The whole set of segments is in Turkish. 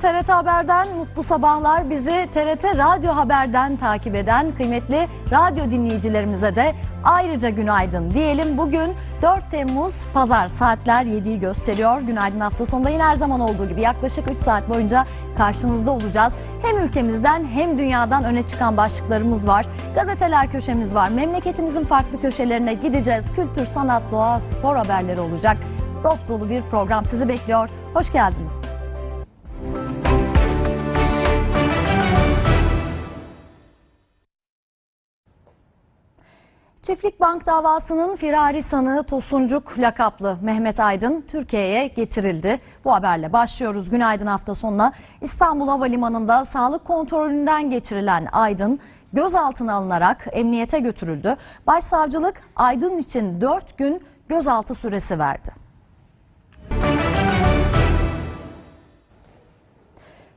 TRT Haber'den mutlu sabahlar. Bizi TRT Radyo Haber'den takip eden kıymetli radyo dinleyicilerimize de ayrıca günaydın diyelim. Bugün 4 Temmuz Pazar saatler 7'yi gösteriyor. Günaydın hafta sonunda yine her zaman olduğu gibi yaklaşık 3 saat boyunca karşınızda olacağız. Hem ülkemizden hem dünyadan öne çıkan başlıklarımız var. Gazeteler köşemiz var. Memleketimizin farklı köşelerine gideceğiz. Kültür, sanat, doğa, spor haberleri olacak. Dop dolu bir program sizi bekliyor. Hoş geldiniz. Çiftlik Bank davasının firari sanığı Tosuncuk lakaplı Mehmet Aydın Türkiye'ye getirildi. Bu haberle başlıyoruz günaydın hafta sonuna. İstanbul Havalimanı'nda sağlık kontrolünden geçirilen Aydın gözaltına alınarak emniyete götürüldü. Başsavcılık Aydın için 4 gün gözaltı süresi verdi.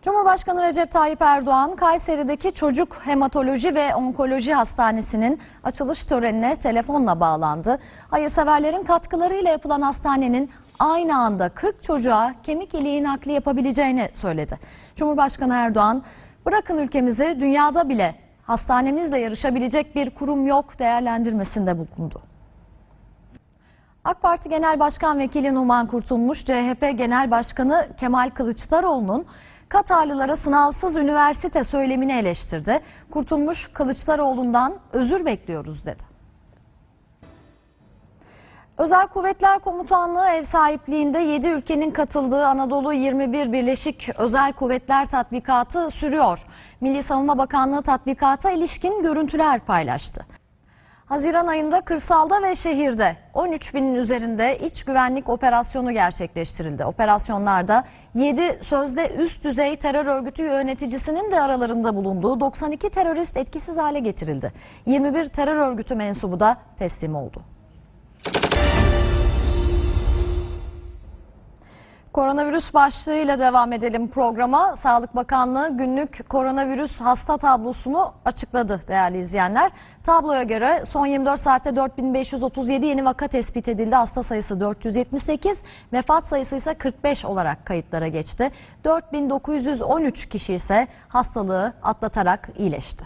Cumhurbaşkanı Recep Tayyip Erdoğan, Kayseri'deki Çocuk Hematoloji ve Onkoloji Hastanesi'nin açılış törenine telefonla bağlandı. Hayırseverlerin katkılarıyla yapılan hastanenin aynı anda 40 çocuğa kemik iliği nakli yapabileceğini söyledi. Cumhurbaşkanı Erdoğan, bırakın ülkemizi dünyada bile hastanemizle yarışabilecek bir kurum yok değerlendirmesinde bulundu. AK Parti Genel Başkan Vekili Numan Kurtulmuş, CHP Genel Başkanı Kemal Kılıçdaroğlu'nun Katarlılara sınavsız üniversite söylemini eleştirdi. Kurtulmuş Kılıçdaroğlu'ndan özür bekliyoruz dedi. Özel Kuvvetler Komutanlığı ev sahipliğinde 7 ülkenin katıldığı Anadolu 21 Birleşik Özel Kuvvetler Tatbikatı sürüyor. Milli Savunma Bakanlığı tatbikata ilişkin görüntüler paylaştı. Haziran ayında kırsalda ve şehirde 13 binin üzerinde iç güvenlik operasyonu gerçekleştirildi. Operasyonlarda 7 sözde üst düzey terör örgütü yöneticisinin de aralarında bulunduğu 92 terörist etkisiz hale getirildi. 21 terör örgütü mensubu da teslim oldu. Koronavirüs başlığıyla devam edelim programa. Sağlık Bakanlığı günlük koronavirüs hasta tablosunu açıkladı değerli izleyenler. Tabloya göre son 24 saatte 4537 yeni vaka tespit edildi. Hasta sayısı 478, vefat sayısı ise 45 olarak kayıtlara geçti. 4913 kişi ise hastalığı atlatarak iyileşti.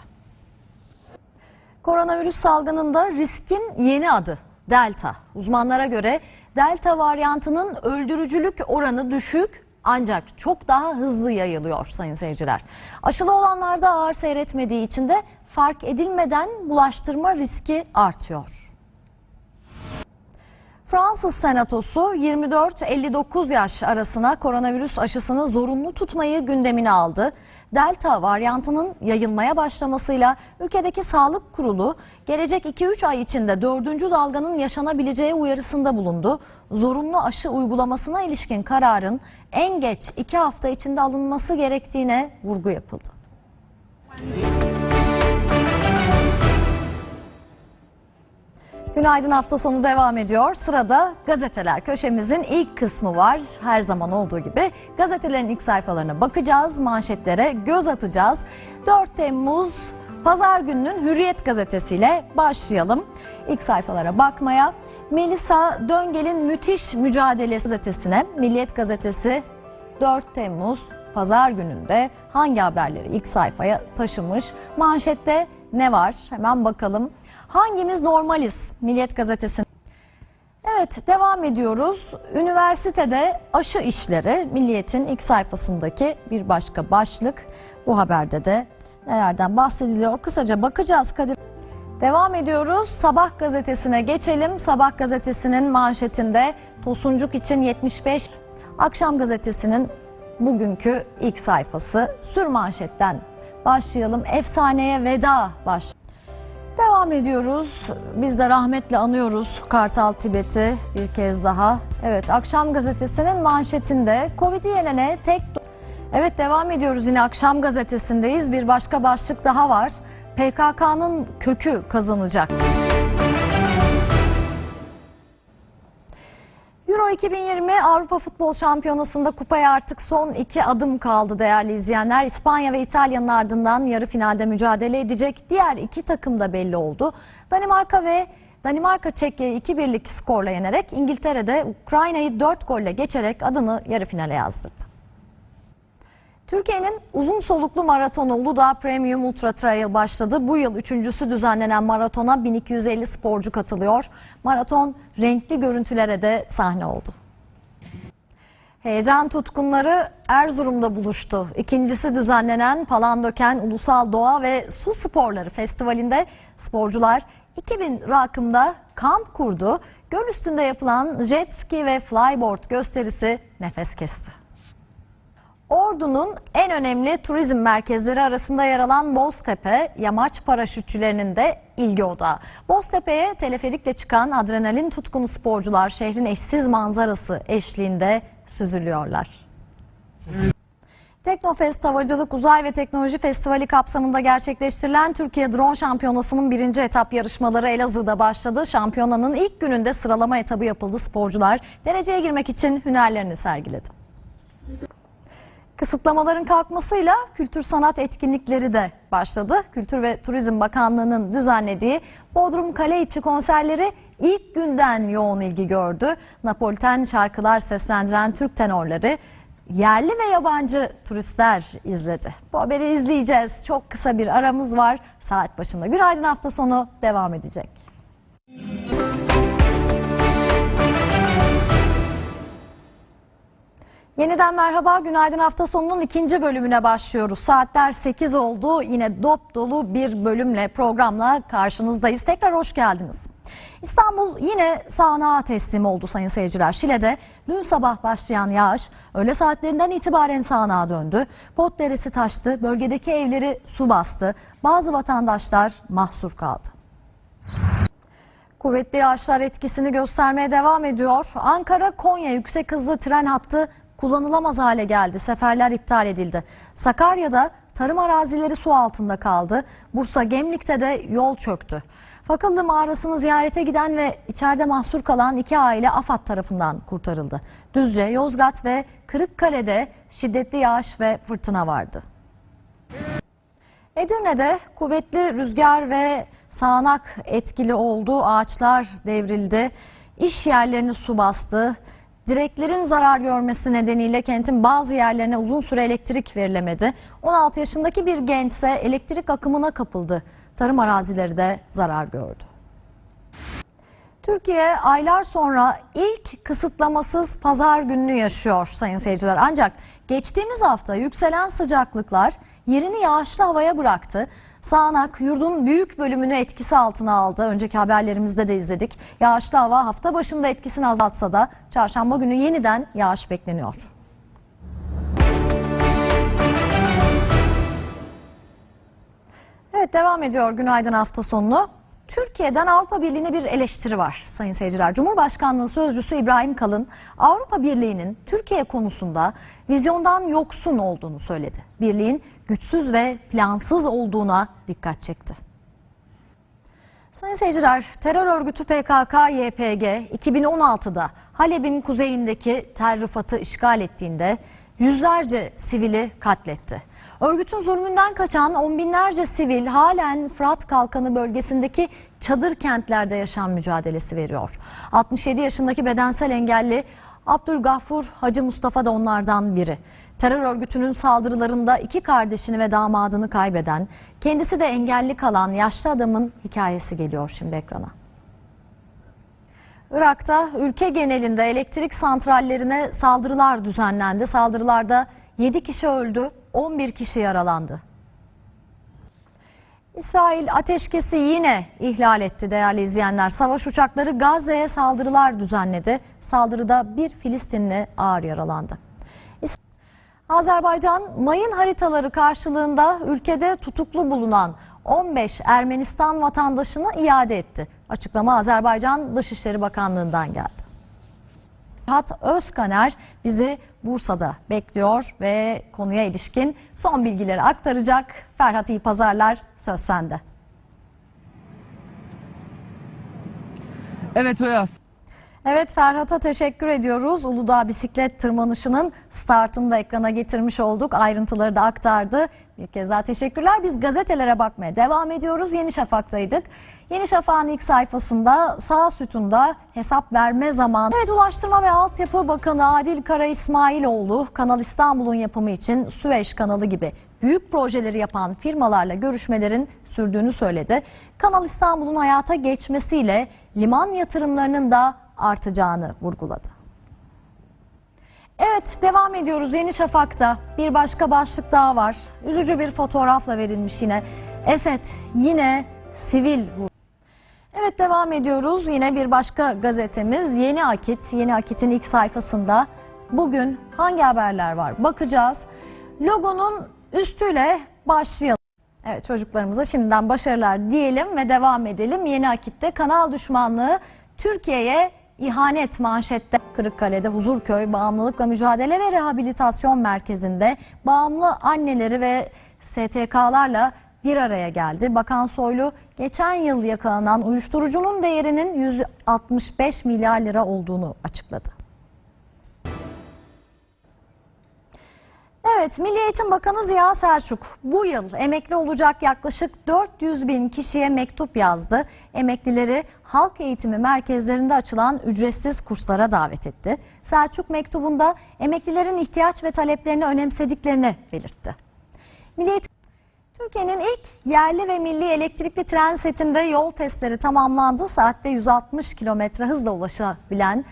Koronavirüs salgınında riskin yeni adı Delta. Uzmanlara göre Delta varyantının öldürücülük oranı düşük ancak çok daha hızlı yayılıyor sayın seyirciler. Aşılı olanlarda ağır seyretmediği için de fark edilmeden bulaştırma riski artıyor. Fransız Senatosu 24-59 yaş arasına koronavirüs aşısını zorunlu tutmayı gündemine aldı. Delta varyantının yayılmaya başlamasıyla ülkedeki sağlık kurulu gelecek 2-3 ay içinde 4. dalganın yaşanabileceği uyarısında bulundu. Zorunlu aşı uygulamasına ilişkin kararın en geç 2 hafta içinde alınması gerektiğine vurgu yapıldı. Günaydın hafta sonu devam ediyor. Sırada gazeteler köşemizin ilk kısmı var. Her zaman olduğu gibi gazetelerin ilk sayfalarına bakacağız, manşetlere göz atacağız. 4 Temmuz Pazar gününün Hürriyet gazetesiyle başlayalım. İlk sayfalara bakmaya. Melisa Döngel'in müthiş mücadelesi gazetesine Milliyet gazetesi 4 Temmuz Pazar gününde hangi haberleri ilk sayfaya taşımış? Manşette ne var? Hemen bakalım. Hangimiz normaliz? Milliyet gazetesi. Evet devam ediyoruz. Üniversitede aşı işleri Milliyet'in ilk sayfasındaki bir başka başlık. Bu haberde de nelerden bahsediliyor? Kısaca bakacağız Kadir. Devam ediyoruz. Sabah gazetesine geçelim. Sabah gazetesinin manşetinde Tosuncuk için 75. Akşam gazetesinin bugünkü ilk sayfası sür manşetten başlayalım. Efsaneye veda baş. Devam ediyoruz. Biz de rahmetle anıyoruz Kartal Tibet'i bir kez daha. Evet Akşam Gazetesi'nin manşetinde Covid'i yenene tek... Evet devam ediyoruz yine Akşam Gazetesi'ndeyiz. Bir başka başlık daha var. PKK'nın kökü kazanacak. Euro 2020 Avrupa Futbol Şampiyonası'nda kupaya artık son iki adım kaldı değerli izleyenler. İspanya ve İtalya'nın ardından yarı finalde mücadele edecek. Diğer iki takım da belli oldu. Danimarka ve Danimarka Çekya'yı 2-1'lik skorla yenerek İngiltere'de Ukrayna'yı 4 golle geçerek adını yarı finale yazdırdı. Türkiye'nin uzun soluklu maratonu Uludağ Premium Ultra Trail başladı. Bu yıl üçüncüsü düzenlenen maratona 1250 sporcu katılıyor. Maraton renkli görüntülere de sahne oldu. Heyecan tutkunları Erzurum'da buluştu. İkincisi düzenlenen Palandöken Ulusal Doğa ve Su Sporları Festivali'nde sporcular 2000 rakımda kamp kurdu. Göl üstünde yapılan jet ski ve flyboard gösterisi nefes kesti. Ordu'nun en önemli turizm merkezleri arasında yer alan Boztepe, yamaç paraşütçülerinin de ilgi odağı. Boztepe'ye teleferikle çıkan adrenalin tutkunu sporcular şehrin eşsiz manzarası eşliğinde süzülüyorlar. Teknofest Havacılık Uzay ve Teknoloji Festivali kapsamında gerçekleştirilen Türkiye Drone Şampiyonası'nın birinci etap yarışmaları Elazığ'da başladı. Şampiyonanın ilk gününde sıralama etabı yapıldı. Sporcular dereceye girmek için hünerlerini sergiledi. Kısıtlamaların kalkmasıyla kültür sanat etkinlikleri de başladı. Kültür ve Turizm Bakanlığı'nın düzenlediği Bodrum Kale içi konserleri ilk günden yoğun ilgi gördü. Napoliten şarkılar seslendiren Türk tenorları yerli ve yabancı turistler izledi. Bu haberi izleyeceğiz. Çok kısa bir aramız var. Saat başında. Günaydın hafta sonu devam edecek. Yeniden merhaba, günaydın hafta sonunun ikinci bölümüne başlıyoruz. Saatler 8 oldu. Yine dop dolu bir bölümle, programla karşınızdayız. Tekrar hoş geldiniz. İstanbul yine sağanağa teslim oldu sayın seyirciler. Şile'de dün sabah başlayan yağış öğle saatlerinden itibaren sağanağa döndü. Pot deresi taştı, bölgedeki evleri su bastı. Bazı vatandaşlar mahsur kaldı. Kuvvetli yağışlar etkisini göstermeye devam ediyor. Ankara-Konya yüksek hızlı tren hattı kullanılamaz hale geldi. Seferler iptal edildi. Sakarya'da tarım arazileri su altında kaldı. Bursa Gemlik'te de yol çöktü. Fakıllı mağarasını ziyarete giden ve içeride mahsur kalan iki aile AFAD tarafından kurtarıldı. Düzce, Yozgat ve Kırıkkale'de şiddetli yağış ve fırtına vardı. Edirne'de kuvvetli rüzgar ve sağanak etkili oldu. Ağaçlar devrildi. İş yerlerini su bastı. Direklerin zarar görmesi nedeniyle kentin bazı yerlerine uzun süre elektrik verilemedi. 16 yaşındaki bir genç ise elektrik akımına kapıldı. Tarım arazileri de zarar gördü. Türkiye aylar sonra ilk kısıtlamasız pazar gününü yaşıyor sayın seyirciler. Ancak geçtiğimiz hafta yükselen sıcaklıklar yerini yağışlı havaya bıraktı. Sağanak yurdun büyük bölümünü etkisi altına aldı. Önceki haberlerimizde de izledik. Yağışlı hava hafta başında etkisini azaltsa da çarşamba günü yeniden yağış bekleniyor. Evet devam ediyor günaydın hafta sonunu. Türkiye'den Avrupa Birliği'ne bir eleştiri var sayın seyirciler. Cumhurbaşkanlığı Sözcüsü İbrahim Kalın Avrupa Birliği'nin Türkiye konusunda vizyondan yoksun olduğunu söyledi. Birliğin güçsüz ve plansız olduğuna dikkat çekti. Sayın seyirciler, terör örgütü PKK-YPG 2016'da Halep'in kuzeyindeki Tel işgal ettiğinde yüzlerce sivili katletti. Örgütün zulmünden kaçan on binlerce sivil halen Fırat Kalkanı bölgesindeki çadır kentlerde yaşam mücadelesi veriyor. 67 yaşındaki bedensel engelli Abdülgafur Hacı Mustafa da onlardan biri. Terör örgütünün saldırılarında iki kardeşini ve damadını kaybeden, kendisi de engelli kalan yaşlı adamın hikayesi geliyor şimdi ekrana. Irak'ta ülke genelinde elektrik santrallerine saldırılar düzenlendi. Saldırılarda 7 kişi öldü, 11 kişi yaralandı. İsrail ateşkesi yine ihlal etti değerli izleyenler. Savaş uçakları Gazze'ye saldırılar düzenledi. Saldırıda bir Filistinli ağır yaralandı. Azerbaycan mayın haritaları karşılığında ülkede tutuklu bulunan 15 Ermenistan vatandaşını iade etti. Açıklama Azerbaycan Dışişleri Bakanlığı'ndan geldi. Ferhat Özkaner bizi Bursa'da bekliyor ve konuya ilişkin son bilgileri aktaracak. Ferhat iyi pazarlar söz sende. Evet Oyaz. Evet Ferhat'a teşekkür ediyoruz. Uludağ bisiklet tırmanışının startını da ekrana getirmiş olduk. Ayrıntıları da aktardı. Bir kez daha teşekkürler. Biz gazetelere bakmaya devam ediyoruz. Yeni Şafak'taydık. Yeni Şafak'ın ilk sayfasında sağ sütunda hesap verme zamanı. Evet Ulaştırma ve Altyapı Bakanı Adil Kara İsmailoğlu Kanal İstanbul'un yapımı için Süveyş kanalı gibi büyük projeleri yapan firmalarla görüşmelerin sürdüğünü söyledi. Kanal İstanbul'un hayata geçmesiyle liman yatırımlarının da artacağını vurguladı. Evet devam ediyoruz Yeni Şafak'ta bir başka başlık daha var. Üzücü bir fotoğrafla verilmiş yine. Esed yine sivil vurdu. Evet devam ediyoruz. Yine bir başka gazetemiz Yeni Akit. Yeni Akit'in ilk sayfasında bugün hangi haberler var bakacağız. Logonun üstüyle başlayalım. Evet çocuklarımıza şimdiden başarılar diyelim ve devam edelim. Yeni Akit'te kanal düşmanlığı Türkiye'ye ihanet manşette Kırıkkale'de Huzurköy Bağımlılıkla Mücadele ve Rehabilitasyon Merkezi'nde bağımlı anneleri ve STK'larla bir araya geldi. Bakan Soylu geçen yıl yakalanan uyuşturucunun değerinin 165 milyar lira olduğunu açıkladı. Evet, Milli Eğitim Bakanı Ziya Selçuk bu yıl emekli olacak yaklaşık 400 bin kişiye mektup yazdı. Emeklileri halk eğitimi merkezlerinde açılan ücretsiz kurslara davet etti. Selçuk mektubunda emeklilerin ihtiyaç ve taleplerini önemsediklerini belirtti. Milli Eğitim Türkiye'nin ilk yerli ve milli elektrikli tren setinde yol testleri tamamlandı. Saatte 160 kilometre hızla ulaşabilen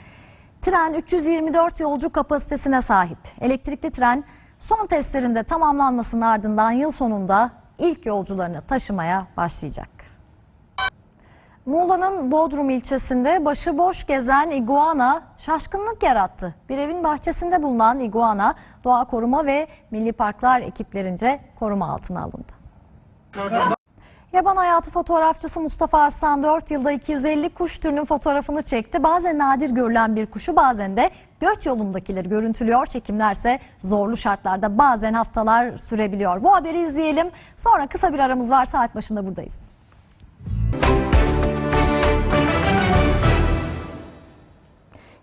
tren 324 yolcu kapasitesine sahip. Elektrikli tren son testlerinde tamamlanmasının ardından yıl sonunda ilk yolcularını taşımaya başlayacak. Muğla'nın Bodrum ilçesinde başıboş gezen iguana şaşkınlık yarattı. Bir evin bahçesinde bulunan iguana doğa koruma ve milli parklar ekiplerince koruma altına alındı. Yaban hayatı fotoğrafçısı Mustafa Arslan 4 yılda 250 kuş türünün fotoğrafını çekti. Bazen nadir görülen bir kuşu bazen de göç yolundakileri görüntülüyor. Çekimlerse zorlu şartlarda bazen haftalar sürebiliyor. Bu haberi izleyelim. Sonra kısa bir aramız var saat başında buradayız.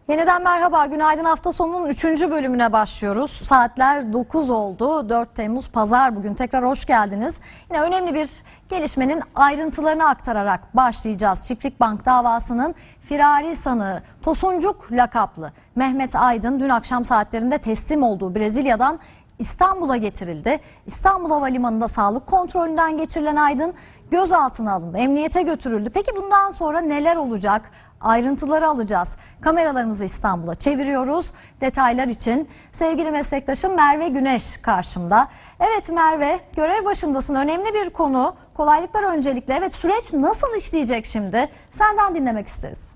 Yeniden merhaba, günaydın hafta sonunun 3. bölümüne başlıyoruz. Saatler 9 oldu, 4 Temmuz Pazar bugün. Tekrar hoş geldiniz. Yine önemli bir gelişmenin ayrıntılarını aktararak başlayacağız. Çiftlik Bank davasının firari sanığı Tosuncuk lakaplı Mehmet Aydın dün akşam saatlerinde teslim olduğu Brezilya'dan İstanbul'a getirildi. İstanbul Havalimanı'nda sağlık kontrolünden geçirilen Aydın gözaltına alındı. Emniyete götürüldü. Peki bundan sonra neler olacak? Ayrıntıları alacağız. Kameralarımızı İstanbul'a çeviriyoruz. Detaylar için sevgili meslektaşım Merve Güneş karşımda. Evet Merve, görev başındasın. Önemli bir konu. Kolaylıklar öncelikle. Evet süreç nasıl işleyecek şimdi? Senden dinlemek isteriz.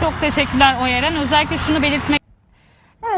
Çok teşekkürler Oyeren. Özellikle şunu belirtmek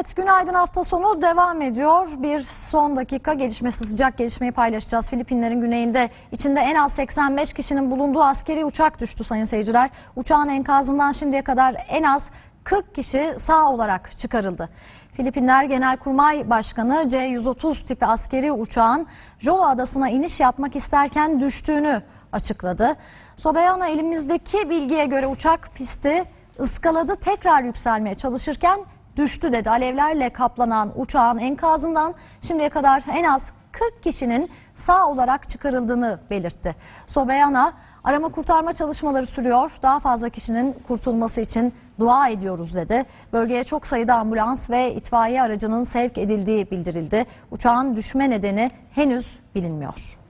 Evet günaydın hafta sonu devam ediyor. Bir son dakika gelişmesi sıcak gelişmeyi paylaşacağız. Filipinlerin güneyinde içinde en az 85 kişinin bulunduğu askeri uçak düştü sayın seyirciler. Uçağın enkazından şimdiye kadar en az 40 kişi sağ olarak çıkarıldı. Filipinler Genelkurmay Başkanı C-130 tipi askeri uçağın Jolo Adası'na iniş yapmak isterken düştüğünü açıkladı. Sobeana elimizdeki bilgiye göre uçak pisti ıskaladı tekrar yükselmeye çalışırken düştü dedi. Alevlerle kaplanan uçağın enkazından şimdiye kadar en az 40 kişinin sağ olarak çıkarıldığını belirtti. Sobeyana arama kurtarma çalışmaları sürüyor. Daha fazla kişinin kurtulması için dua ediyoruz dedi. Bölgeye çok sayıda ambulans ve itfaiye aracının sevk edildiği bildirildi. Uçağın düşme nedeni henüz bilinmiyor.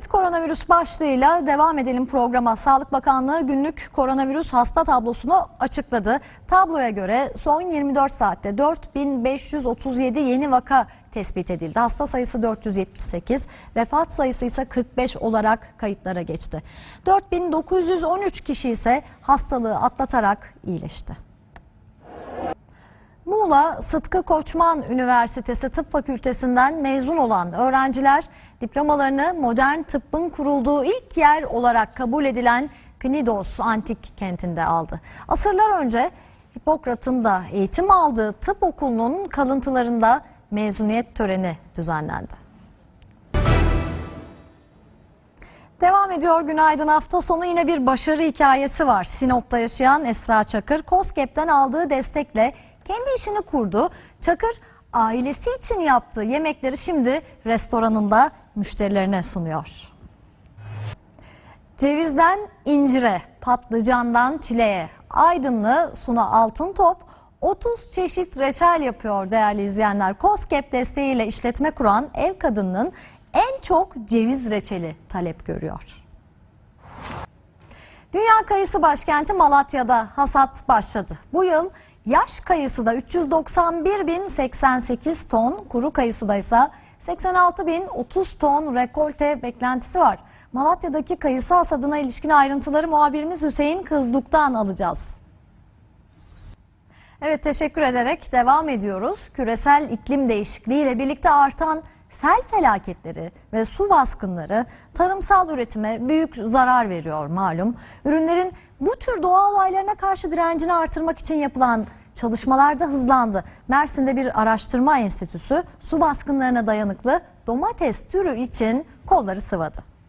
Evet koronavirüs başlığıyla devam edelim programa. Sağlık Bakanlığı günlük koronavirüs hasta tablosunu açıkladı. Tabloya göre son 24 saatte 4537 yeni vaka tespit edildi. Hasta sayısı 478, vefat sayısı ise 45 olarak kayıtlara geçti. 4913 kişi ise hastalığı atlatarak iyileşti. Muğla Sıtkı Koçman Üniversitesi Tıp Fakültesinden mezun olan öğrenciler diplomalarını modern tıbbın kurulduğu ilk yer olarak kabul edilen Knidos antik kentinde aldı. Asırlar önce Hipokrat'ın da eğitim aldığı tıp okulunun kalıntılarında mezuniyet töreni düzenlendi. Devam ediyor günaydın hafta sonu yine bir başarı hikayesi var. Sinop'ta yaşayan Esra Çakır, COSGAP'ten aldığı destekle kendi işini kurdu. Çakır ailesi için yaptığı yemekleri şimdi restoranında müşterilerine sunuyor. Cevizden incire, patlıcandan çileğe, Aydınlı Suna Altın Top 30 çeşit reçel yapıyor değerli izleyenler. COSGAP desteğiyle işletme kuran ev kadınının en çok ceviz reçeli talep görüyor. Dünya kayısı başkenti Malatya'da hasat başladı. Bu yıl yaş kayısı da 391.088 ton, kuru kayısı da ise 86.030 ton rekolte beklentisi var. Malatya'daki kayısı hasadına ilişkin ayrıntıları muhabirimiz Hüseyin Kızluk'tan alacağız. Evet teşekkür ederek devam ediyoruz. Küresel iklim değişikliği ile birlikte artan sel felaketleri ve su baskınları tarımsal üretime büyük zarar veriyor malum. Ürünlerin bu tür doğa olaylarına karşı direncini artırmak için yapılan çalışmalar da hızlandı. Mersin'de bir araştırma enstitüsü su baskınlarına dayanıklı domates türü için kolları sıvadı.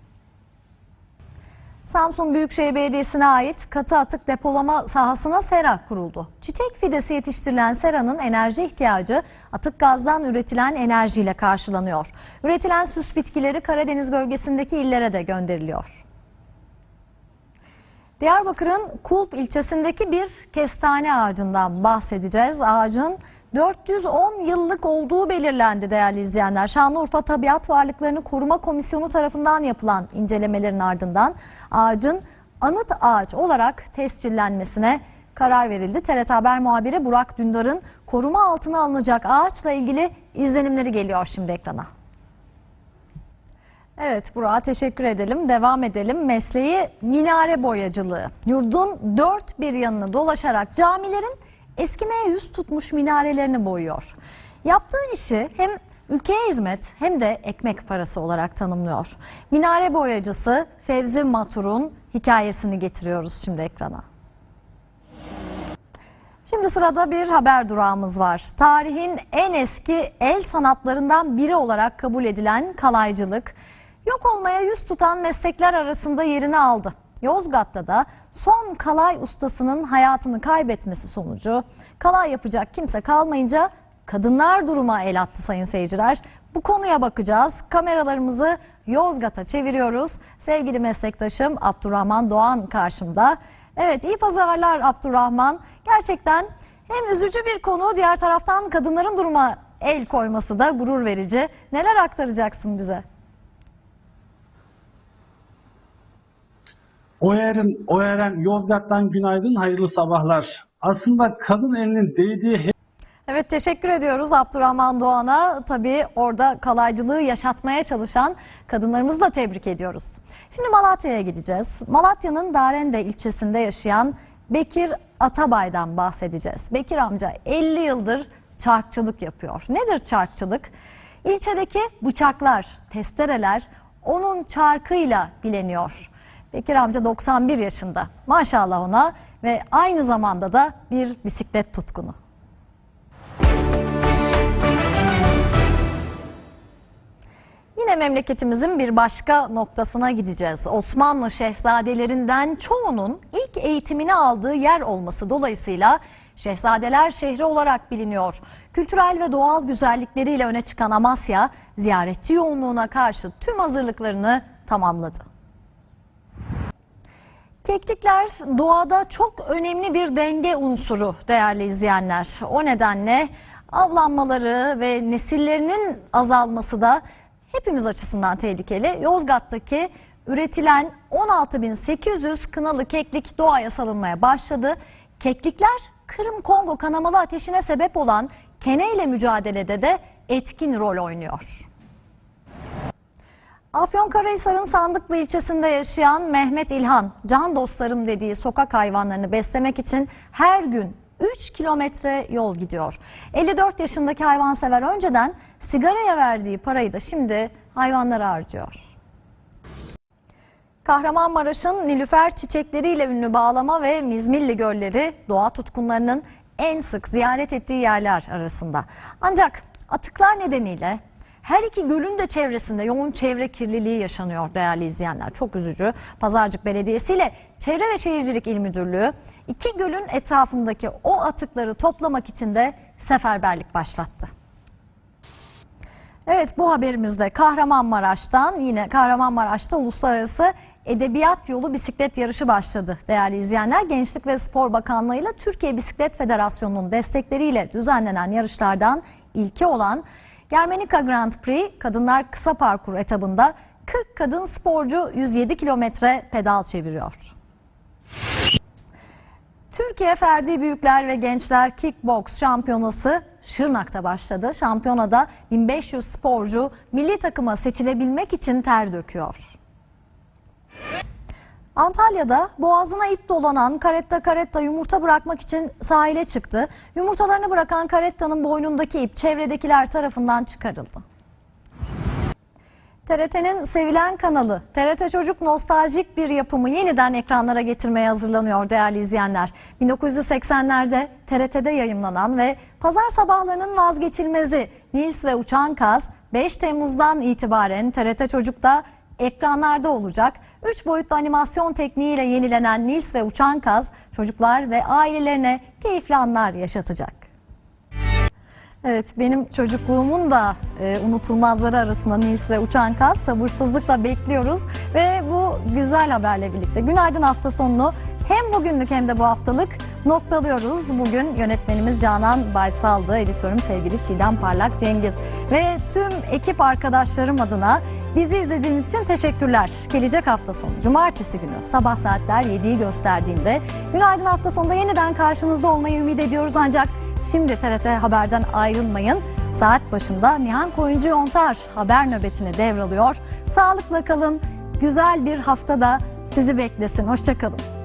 Samsun Büyükşehir Belediyesi'ne ait katı atık depolama sahasına sera kuruldu. Çiçek fidesi yetiştirilen seranın enerji ihtiyacı atık gazdan üretilen enerjiyle karşılanıyor. Üretilen süs bitkileri Karadeniz bölgesindeki illere de gönderiliyor. Diyarbakır'ın Kulp ilçesindeki bir kestane ağacından bahsedeceğiz. Ağacın 410 yıllık olduğu belirlendi değerli izleyenler. Şanlıurfa Tabiat Varlıklarını Koruma Komisyonu tarafından yapılan incelemelerin ardından ağacın anıt ağaç olarak tescillenmesine karar verildi. TRT Haber muhabiri Burak Dündar'ın koruma altına alınacak ağaçla ilgili izlenimleri geliyor şimdi ekrana. Evet Burak'a teşekkür edelim. Devam edelim. Mesleği minare boyacılığı. Yurdun dört bir yanını dolaşarak camilerin eskimeye yüz tutmuş minarelerini boyuyor. Yaptığı işi hem ülkeye hizmet hem de ekmek parası olarak tanımlıyor. Minare boyacısı Fevzi Matur'un hikayesini getiriyoruz şimdi ekrana. Şimdi sırada bir haber durağımız var. Tarihin en eski el sanatlarından biri olarak kabul edilen kalaycılık yok olmaya yüz tutan meslekler arasında yerini aldı. Yozgat'ta da son kalay ustasının hayatını kaybetmesi sonucu kalay yapacak kimse kalmayınca kadınlar duruma el attı sayın seyirciler. Bu konuya bakacağız. Kameralarımızı Yozgat'a çeviriyoruz. Sevgili meslektaşım Abdurrahman Doğan karşımda. Evet iyi pazarlar Abdurrahman. Gerçekten hem üzücü bir konu diğer taraftan kadınların duruma el koyması da gurur verici. Neler aktaracaksın bize? Oyer'in, Oyer'en Yozgat'tan günaydın, hayırlı sabahlar. Aslında kadın elinin değdiği Evet teşekkür ediyoruz Abdurrahman Doğan'a. Tabii orada kalaycılığı yaşatmaya çalışan kadınlarımızı da tebrik ediyoruz. Şimdi Malatya'ya gideceğiz. Malatya'nın Darende ilçesinde yaşayan Bekir Atabay'dan bahsedeceğiz. Bekir amca 50 yıldır çarkçılık yapıyor. Nedir çarkçılık? İlçedeki bıçaklar, testereler onun çarkıyla bileniyor. Bekir amca 91 yaşında. Maşallah ona ve aynı zamanda da bir bisiklet tutkunu. Yine memleketimizin bir başka noktasına gideceğiz. Osmanlı şehzadelerinden çoğunun ilk eğitimini aldığı yer olması dolayısıyla Şehzadeler şehri olarak biliniyor. Kültürel ve doğal güzellikleriyle öne çıkan Amasya, ziyaretçi yoğunluğuna karşı tüm hazırlıklarını tamamladı. Keklikler doğada çok önemli bir denge unsuru değerli izleyenler. O nedenle avlanmaları ve nesillerinin azalması da hepimiz açısından tehlikeli. Yozgat'taki üretilen 16.800 kınalı keklik doğaya salınmaya başladı. Keklikler Kırım Kongo kanamalı ateşine sebep olan kene ile mücadelede de etkin rol oynuyor. Afyonkarahisar'ın Sandıklı ilçesinde yaşayan Mehmet İlhan, can dostlarım dediği sokak hayvanlarını beslemek için her gün 3 kilometre yol gidiyor. 54 yaşındaki hayvansever önceden sigaraya verdiği parayı da şimdi hayvanlara harcıyor. Kahramanmaraş'ın Nilüfer çiçekleriyle ünlü Bağlama ve Mizmilli gölleri doğa tutkunlarının en sık ziyaret ettiği yerler arasında. Ancak Atıklar nedeniyle her iki gölün de çevresinde yoğun çevre kirliliği yaşanıyor değerli izleyenler. Çok üzücü. Pazarcık Belediyesi ile Çevre ve Şehircilik İl Müdürlüğü iki gölün etrafındaki o atıkları toplamak için de seferberlik başlattı. Evet bu haberimizde Kahramanmaraş'tan yine Kahramanmaraş'ta uluslararası edebiyat yolu bisiklet yarışı başladı değerli izleyenler. Gençlik ve Spor Bakanlığı ile Türkiye Bisiklet Federasyonu'nun destekleriyle düzenlenen yarışlardan ilki olan Germenika Grand Prix kadınlar kısa parkur etabında 40 kadın sporcu 107 kilometre pedal çeviriyor. Türkiye Ferdi Büyükler ve Gençler Kickbox Şampiyonası Şırnak'ta başladı. Şampiyonada 1500 sporcu milli takıma seçilebilmek için ter döküyor. Antalya'da boğazına ip dolanan karetta karetta yumurta bırakmak için sahile çıktı. Yumurtalarını bırakan karettanın boynundaki ip çevredekiler tarafından çıkarıldı. TRT'nin sevilen kanalı TRT Çocuk nostaljik bir yapımı yeniden ekranlara getirmeye hazırlanıyor değerli izleyenler. 1980'lerde TRT'de yayımlanan ve pazar sabahlarının vazgeçilmezi Nils ve Uçan Kaz 5 Temmuz'dan itibaren TRT Çocuk'ta ekranlarda olacak. 3 boyutlu animasyon tekniğiyle yenilenen Nils ve Uçan Kaz çocuklar ve ailelerine keyifli anlar yaşatacak. Evet benim çocukluğumun da e, unutulmazları arasında Nils ve Uçan Kaz sabırsızlıkla bekliyoruz ve bu güzel haberle birlikte günaydın hafta sonunu hem bugünlük hem de bu haftalık noktalıyoruz. Bugün yönetmenimiz Canan Baysal'dı, editörüm sevgili Çiğdem Parlak Cengiz ve tüm ekip arkadaşlarım adına bizi izlediğiniz için teşekkürler. Gelecek hafta sonu cumartesi günü sabah saatler 7'yi gösterdiğinde günaydın hafta sonunda yeniden karşınızda olmayı ümit ediyoruz ancak Şimdi TRT Haber'den ayrılmayın. Saat başında Nihan Koyuncu Yontar haber nöbetini devralıyor. Sağlıkla kalın. Güzel bir haftada sizi beklesin. Hoşçakalın.